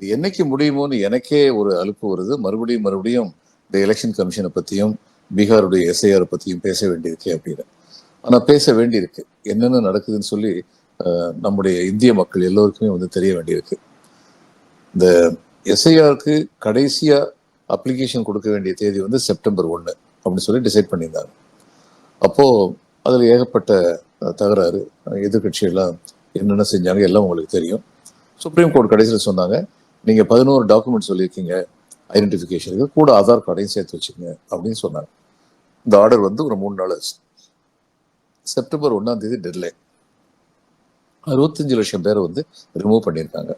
இது என்னைக்கு முடியுமோன்னு எனக்கே ஒரு அலுப்பு வருது. மறுபடியும் மறுபடியும் இந்த எலெக்ஷன் கமிஷனை பற்றியும் பீகாருடைய எஸ்ஐஆர் பற்றியும் பேச வேண்டியிருக்கு அப்படின்னு ஆனால் பேச வேண்டியிருக்கு. என்னென்ன நடக்குதுன்னு சொல்லி நம்முடைய இந்திய மக்கள் எல்லோருக்குமே வந்து தெரிய வேண்டியிருக்கு. இந்த எஸ்ஐஆருக்கு கடைசியாக அப்ளிகேஷன் கொடுக்க வேண்டிய தேதி வந்து செப்டம்பர் ஒன்று அப்படின்னு சொல்லி டிசைட் பண்ணியிருந்தாங்க. அப்போது அதில் ஏகப்பட்ட தகராறு எதிர்கட்சியெல்லாம் என்னென்ன செஞ்சாங்க எல்லாம் உங்களுக்கு தெரியும். சுப்ரீம் கோர்ட் கடைசியில் சொன்னாங்க நீங்கள் பதினோரு டாக்குமெண்ட் சொல்லியிருக்கீங்க. ஐடென்டிஃபிகேஷனுக்கு கூட ஆதார் கார்டையும் சேர்த்து வச்சுங்க அப்படின்னு சொன்னாங்க. இந்த ஆர்டர் வந்து ஒரு மூணு நாள் ஆச்சு. செப்டம்பர் ஒன்றாம் தேதி டெட்லைன் அறுபத்தஞ்சு லட்சம் பேரை வந்து ரிமூவ் பண்ணியிருக்காங்க.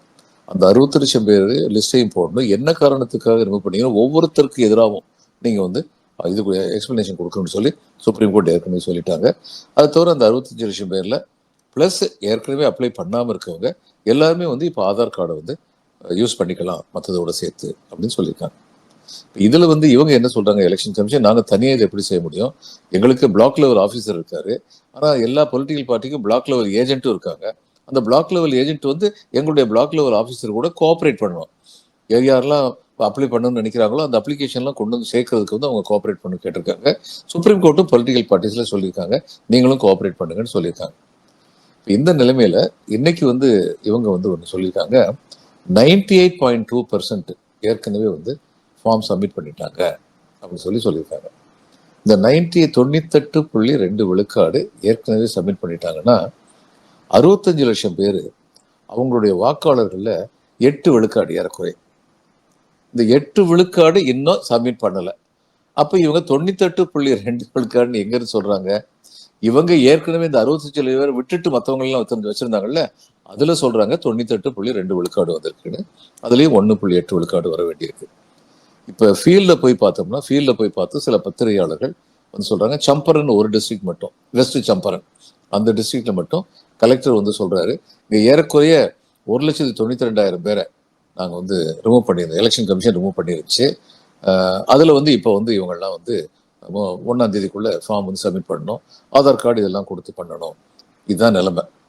அந்த அறுபத்தி லட்சம் பேர் லிஸ்டையும் போடணும். என்ன காரணத்துக்காக ரிமூவ் பண்ணீங்கன்னா ஒவ்வொருத்தருக்கு எதிராகவும் நீங்கள் வந்து இது எக்ஸ்பிளனேஷன் கொடுக்கணும்னு சொல்லி சுப்ரீம் கோர்ட் ஏற்கனவே சொல்லிட்டாங்க. அது தவிர அந்த அறுபத்தஞ்சு லட்சம் பேரில் ப்ளஸ் ஏற்கனவே அப்ளை பண்ணாமல் இருக்கவங்க எல்லாருமே வந்து இப்போ ஆதார் கார்டை வந்து யூஸ் பண்ணிக்கலாம் மற்றதோட சேர்த்து அப்படின்னு சொல்லியிருக்காங்க. இதுல வந்து இவங்க என்ன சொல்றாங்க எலெக்ஷன் கமிஷன் நாங்க தனியாக இதை எப்படி செய்ய முடியும்? எங்களுக்கு பிளாக் லெவல் ஆஃபீஸர் இருக்காரு. ஆனா எல்லா பொலிட்டிக்கல் பார்ட்டிக்கும் பிளாக் லெவல் ஏஜென்ட்டும் இருக்காங்க. அந்த பிளாக் லெவல் ஏஜென்ட் வந்து எங்களுடைய பிளாக் லெவல் ஆஃபீஸர் கூட கோஆப்ரேட் பண்ணணும் யார் யாரெல்லாம் அப்ளை பண்ணணும்னு நினைக்கிறாங்களோ அந்த அப்ளிகேஷன்லாம் கொண்டு வந்து சேர்க்கறதுக்கு வந்து அவங்க கோஆப்ரேட் பண்ண கேட்டிருக்காங்க. சுப்ரீம் கோர்ட்டும் பொலிட்டிக்கல் பார்ட்டிஸ்ல சொல்லியிருக்காங்க. நீங்களும் கோஆப்ரேட் பண்ணுங்கன்னு சொல்லியிருக்காங்க. இந்த நிலைமையில இன்னைக்கு வந்து இவங்க வந்து ஒன்று சொல்லியிருக்காங்க. Ninety eight point two percent ஏற்கனவே வந்து ஃபார்ம் சப்மிட் பண்ணிட்டாங்க அப்படின்னு சொல்லி சொல்லியிருக்காங்க. இந்த நைன்டி தொண்ணூத்தெட்டு புள்ளி ரெண்டு விழுக்காடு ஏற்கனவே சப்மிட் பண்ணிட்டாங்கன்னா அறுபத்தஞ்சு லட்சம் பேர் அவங்களுடைய வாக்காளர்களில் எட்டு விழுக்காடு ஏறக்குறை இந்த எட்டு விழுக்காடு இன்னும் சப்மிட் பண்ணலை. அப்போ இவங்க தொண்ணூத்தெட்டு புள்ளி ரெண்டு விழுக்காடுன்னு எங்கேருந்து சொல்கிறாங்க இவங்க ஏற்கனவே இந்த அறுபத்தஞ்சு பேர் விட்டுட்டு மற்றவங்களெல்லாம் வச்சிருந்து வச்சிருந்தாங்கல்ல அதுல சொல்றாங்க தொண்ணூத்தெட்டு புள்ளி ரெண்டு விழுக்காடு வந்திருக்குன்னு. அதுலயும் ஒன்று புள்ளி எட்டு விழுக்காடு வர வேண்டியிருக்கு. இப்போ ஃபீல்டில் போய் பார்த்தோம்னா ஃபீல்டில் போய் பார்த்து சில பத்திரிகையாளர்கள் வந்து சொல்றாங்க சம்பரன் ஒரு டிஸ்ட்ரிக்ட் மட்டும் வெஸ்ட் சம்பரன். அந்த டிஸ்ட்ரிக்ட்ல மட்டும் கலெக்டர் வந்து சொல்றாரு இங்க ஏறக்குறைய ஒரு லட்சத்தி தொண்ணூத்தி ரெண்டாயிரம் பேரை நாங்கள் வந்து ரிமூவ் பண்ணியிருந்தோம். எலெக்ஷன் கமிஷன் ரிமூவ் பண்ணிருச்சு அதில் வந்து இப்போ வந்து இவங்கெல்லாம் வந்து ஒன்றாம் தேதிக்குள்ளே ஃபார்ம் வந்து சப்மிட் பண்ணணும். ஆதார் கார்டு இதெல்லாம் கொடுத்து பண்ணணும். இதுதான் நிலைமை.